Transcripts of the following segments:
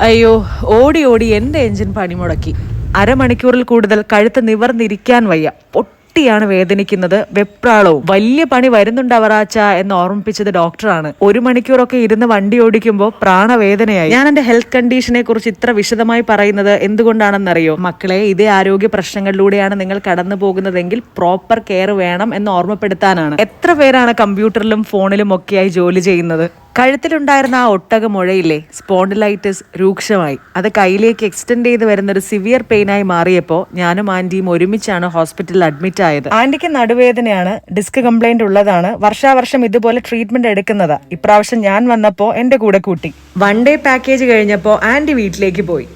അയ്യോ ഓടി ഓടി എന്റെ എഞ്ചിൻ പണിമുടക്കി അരമണിക്കൂറിൽ കൂടുതൽ കഴുത്ത് നിവർന്നിരിക്കാൻ വയ്യ. പൊട്ടിയാണ് വേദനിക്കുന്നത്. വെപ്രാളവും. വലിയ പണി വരുന്നുണ്ടവറാച്ച എന്ന് ഓർമ്മിപ്പിച്ചത് ഡോക്ടറാണ്. ഒരു മണിക്കൂറൊക്കെ ഇരുന്ന് വണ്ടി ഓടിക്കുമ്പോൾ പ്രാണവേദനയായി. ഞാൻ എന്റെ ഹെൽത്ത് കണ്ടീഷനെ കുറിച്ച് ഇത്ര വിശദമായി പറയുന്നത് എന്തുകൊണ്ടാണെന്നറിയോ? മക്കളെ ഇതേ ആരോഗ്യ പ്രശ്നങ്ങളിലൂടെയാണ് നിങ്ങൾ കടന്നു പോകുന്നതെങ്കിൽ പ്രോപ്പർ കെയർ വേണം എന്ന് ഓർമ്മപ്പെടുത്താനാണ്. എത്ര പേരാണ് കമ്പ്യൂട്ടറിലും ഫോണിലും ഒക്കെയായി ജോലി ചെയ്യുന്നത്? കഴുത്തിലുണ്ടായിരുന്ന ആ ഒട്ടക മുഴയില്ലേ സ്പോണ്ടിലൈറ്റിസ് രൂക്ഷമായി. അത് കയ്യിലേക്ക് എക്സ്റ്റെൻഡ് ചെയ്ത് വരുന്ന ഒരു സിവിയർ പെയിനായി മാറിയപ്പോൾ ഞാനും ആന്റിയും ഒരുമിച്ചാണ് ഹോസ്പിറ്റലിൽ അഡ്മിറ്റ് ആയത്. ആന്റിക്ക് നടുവേദനയാണ് ഡിസ്ക് കംപ്ലൈന്റ് ഉള്ളതാണ്. വർഷാവർഷം ഇതുപോലെ ട്രീറ്റ്മെന്റ് എടുക്കുന്നതാ. ഇപ്രാവശ്യം ഞാൻ വന്നപ്പോൾ എന്റെ കൂടെ കൂട്ടി. വൺ ഡേ പാക്കേജ് കഴിഞ്ഞപ്പോൾ ആന്റി വീട്ടിലേക്ക് പോയി.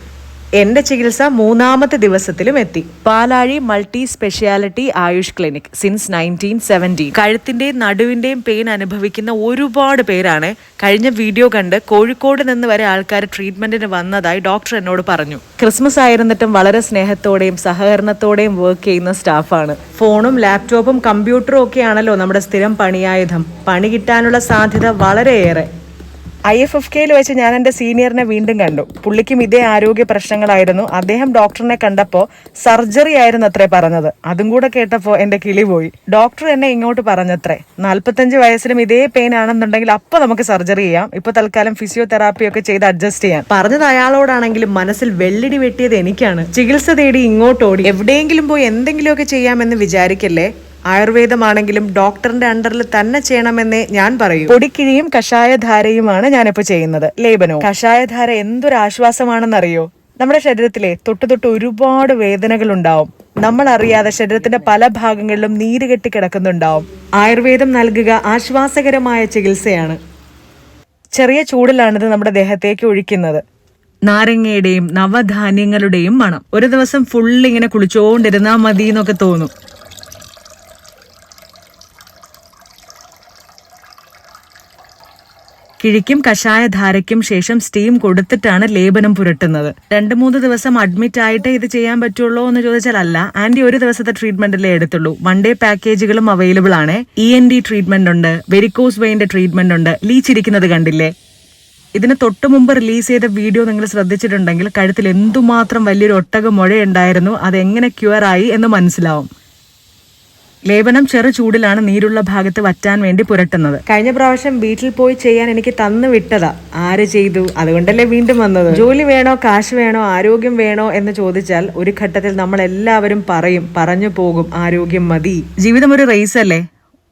എന്റെ ചികിത്സ മൂന്നാമത്തെ ദിവസത്തിലും എത്തി. Palazhi multi speciality Ayush clinic since nineteen seventeen കഴുത്തിന്റെയും നടുവിന്റെയും പെയിൻ അനുഭവിക്കുന്ന ഒരുപാട് പേരാണ് കഴിഞ്ഞ വീഡിയോ കണ്ട് കോഴിക്കോട് നിന്ന് വരെ ആൾക്കാർ ട്രീറ്റ്മെന്റിന് വന്നതായി ഡോക്ടർ എന്നോട് പറഞ്ഞു. ക്രിസ്മസ് ആയിരുന്നിട്ടും വളരെ സ്നേഹത്തോടെയും സഹകരണത്തോടെയും വർക്ക് ചെയ്യുന്ന സ്റ്റാഫാണ് ഫോണും ലാപ്ടോപ്പും കമ്പ്യൂട്ടറും ഒക്കെയാണല്ലോ നമ്മുടെ സ്ഥിരം പണിയായുധം. പണി കിട്ടാനുള്ള സാധ്യത വളരെയേറെ. ഐ എഫ് എഫ് കെയിൽ വെച്ച് ഞാൻ എന്റെ സീനിയറിനെ വീണ്ടും കണ്ടു. പുള്ളിക്കും ഇതേ ആരോഗ്യ പ്രശ്നങ്ങളായിരുന്നു. അദ്ദേഹം ഡോക്ടറിനെ കണ്ടപ്പോൾ സർജറി ആയിരുന്നു അത്രേ പറഞ്ഞത്. അതും കൂടെ കേട്ടപ്പോൾ എന്റെ കിളി പോയി. ഡോക്ടർ എന്നെ ഇങ്ങോട്ട് പറഞ്ഞത്രേ നാൽപ്പത്തഞ്ച് വയസ്സിലും ഇതേ പെയിൻ ആണെന്നുണ്ടെങ്കിൽ അപ്പോൾ നമുക്ക് സർജറി ചെയ്യാം. ഇപ്പോൾ തൽക്കാലം ഫിസിയോതെറാപ്പി ഒക്കെ ചെയ്ത് അഡ്ജസ്റ്റ് ചെയ്യാം. പറഞ്ഞത് അയാളോടാണെങ്കിലും മനസ്സിൽ വെള്ളിടി വെട്ടിയത് എനിക്കാണ്. ചികിത്സ തേടി ഇങ്ങോട്ട് ഓടി എവിടെയെങ്കിലും പോയി എന്തെങ്കിലുമൊക്കെ ചെയ്യാമെന്ന് വിചാരിക്കല്ലേ? ആയുർവേദമാണെങ്കിലും ഡോക്ടറിന്റെ അണ്ടറിൽ തന്നെ ചെയ്യണമെന്നേ ഞാൻ പറയൂ. പൊടിക്കിഴിയും കഷായധാരയുമാണ് ഞാനിപ്പോ ചെയ്യുന്നത്. ലേപനവും. കഷായധാര എന്തൊരു ആശ്വാസമാണെന്നറിയോ നമ്മുടെ ശരീരത്തിലെ തൊട്ട് തൊട്ട് ഒരുപാട് വേദനകൾ ഉണ്ടാവും. നമ്മൾ അറിയാതെ ശരീരത്തിന്റെ പല ഭാഗങ്ങളിലും നീര് കെട്ടി കിടക്കുന്നുണ്ടാവും. ആയുർവേദം നൽകുക ആശ്വാസകരമായ ചികിത്സയാണ്. ചെറിയ ചൂടിലാണിത് നമ്മുടെ ദേഹത്തേക്ക് ഒഴിക്കുന്നത്. നാരങ്ങയുടെയും നവധാന്യങ്ങളുടെയും മണം. ഒരു ദിവസം ഫുൾ ഇങ്ങനെ കുളിച്ചോണ്ടിരുന്നാ മതി എന്നൊക്കെ തോന്നും. കിഴിക്കും കഷായധാരയ്ക്കും ശേഷം സ്റ്റീം കൊടുത്തിട്ടാണ് ലേപനം പുരട്ടുന്നത്. രണ്ട് മൂന്ന് ദിവസം അഡ്മിറ്റ് ആയിട്ട് ഇത് ചെയ്യാൻ പറ്റുള്ളൂ എന്ന് ചോദിച്ചാൽ അല്ല ആന്റി ഒരു ദിവസത്തെ ട്രീറ്റ്മെന്റിലേ എടുത്തുള്ളൂ. വൺ ഡേ പാക്കേജുകളും അവൈലബിൾ ആണ്. ഇ എൻ ഡി ട്രീറ്റ്മെന്റ് ഉണ്ട് വെരിക്കോസ് വെയിന്റെ ട്രീറ്റ്മെന്റ് ഉണ്ട്. ലീച്ചിരിക്കുന്നത് കണ്ടില്ലേ? ഇതിന് തൊട്ടു മുമ്പ് റിലീസ് ചെയ്ത വീഡിയോ നിങ്ങൾ ശ്രദ്ധിച്ചിട്ടുണ്ടെങ്കിൽ കഴുത്തിൽ എന്തുമാത്രം വലിയൊരു ഒട്ടക മുഴയുണ്ടായിരുന്നു അതെങ്ങനെ ക്യൂർ ആയി എന്ന് മനസ്സിലാവും. ലേപനം ചെറു ചൂടിലാണ് നീരുള്ള ഭാഗത്ത് വറ്റാൻ വേണ്ടി പുരട്ടുന്നത്. കഴിഞ്ഞ പ്രാവശ്യം വീട്ടിൽ പോയി ചെയ്യാൻ എനിക്ക് തന്നു വിട്ടതാ. ആര് ചെയ്തു? അതുകൊണ്ടല്ലേ വീണ്ടും വന്നത്. ജോലി വേണോ കാശ് വേണോ ആരോഗ്യം വേണോ എന്ന് ചോദിച്ചാൽ ഒരു ഘട്ടത്തിൽ നമ്മൾ എല്ലാവരും പറയും പറഞ്ഞു പോകും ആരോഗ്യം മതി. ജീവിതം ഒരു റേസ് അല്ലേ?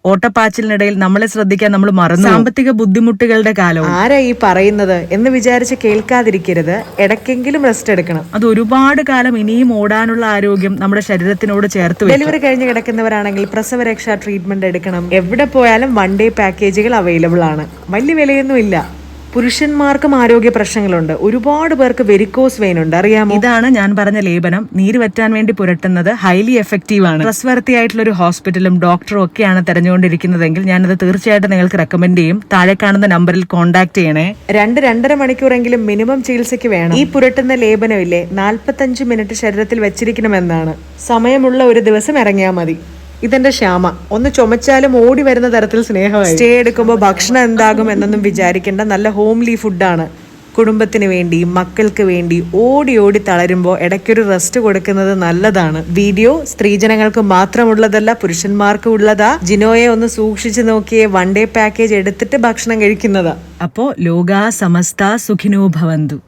ഓട്ടപ്പാച്ചിലിനിടയിൽ നമ്മളെ ശ്രദ്ധിക്കാൻ നമ്മൾ മറന്നു സാമ്പത്തിക ബുദ്ധിമുട്ടുകളുടെ കാലവും. ആരാ ഈ പറയുന്നത് എന്ന് വിചാരിച്ച് കേൾക്കാതിരിക്കരുത്. ഇടയ്ക്കെങ്കിലും റെസ്റ്റ് എടുക്കണം. അത് ഒരുപാട് കാലം ഇനിയും ഓടാനുള്ള ആരോഗ്യം നമ്മുടെ ശരീരത്തിനോട് ചേർത്ത് ഡെലിവറി കഴിഞ്ഞ് കിടക്കുന്നവരാണെങ്കിൽ പ്രസവരക്ഷാ ട്രീറ്റ്മെന്റ് എടുക്കണം. എവിടെ പോയാലും വൺ ഡേ പാക്കേജുകൾ അവൈലബിൾ ആണ്. വലിയ വിലയൊന്നും ഇല്ല പുരുഷന്മാർക്കും ആരോഗ്യ പ്രശ്നങ്ങളുണ്ട്. ഒരുപാട് പേർക്ക് വെരിക്കോസ് വെയിൻ ഉണ്ട്. അറിയാമോ? ഇതാണ് ഞാൻ പറഞ്ഞ ലേപനം. നീര് വറ്റാൻ വേണ്ടി പുരട്ടുന്നത് ഹൈലി എഫക്റ്റീവ് ആണ്. ട്രസ്വർത്തി ആയിട്ടുള്ള ഒരു ഹോസ്പിറ്റലും ഡോക്ടറും ഒക്കെയാണ് തെരഞ്ഞുകൊണ്ടിരിക്കുന്നതെങ്കിൽ ഞാനത് തീർച്ചയായിട്ടും നിങ്ങൾക്ക് റെക്കമെൻഡ് ചെയ്യും. താഴെ കാണുന്ന നമ്പറിൽ കോൺടാക്ട് ചെയ്യണേ. രണ്ട് രണ്ടര മണിക്കൂറെങ്കിലും മിനിമം ചികിത്സയ്ക്ക് വേണം. ഈ പുരട്ടുന്ന ലേപനമില്ലേ? നാൽപ്പത്തഞ്ച് മിനിറ്റ് ശരീരത്തിൽ വെച്ചിരിക്കണമെന്നാണ്. സമയമുള്ള ഒരു ദിവസം ഇറങ്ങിയാൽ മതി. ഇതെന്റെ ശ്യാമ. ഒന്ന് ചുമച്ചാലും ഓടി വരുന്ന തരത്തിൽ സ്നേഹമായി സ്റ്റേ എടുക്കുമ്പോൾ ഭക്ഷണം എന്താകും എന്നൊന്നും വിചാരിക്കേണ്ട. നല്ല ഹോംലി ഫുഡാണ്. കുടുംബത്തിന് വേണ്ടി മക്കൾക്ക് വേണ്ടി ഓടി ഓടി തളരുമ്പോൾ ഇടയ്ക്കൊരു റെസ്റ്റ് കൊടുക്കുന്നത് നല്ലതാണ്. വീഡിയോ സ്ത്രീജനങ്ങൾക്ക് മാത്രമുള്ളതല്ല പുരുഷന്മാർക്കും ഉള്ളതാ. ജിനോയെ ഒന്ന് സൂക്ഷിച്ചു നോക്കിയേ വൺ ഡേ പാക്കേജ് എടുത്തിട്ട് ഭക്ഷണം കഴിക്കുന്നതാ. അപ്പോ ലോകാ സമസ്ത സുഖിനോ ഭവന്തു.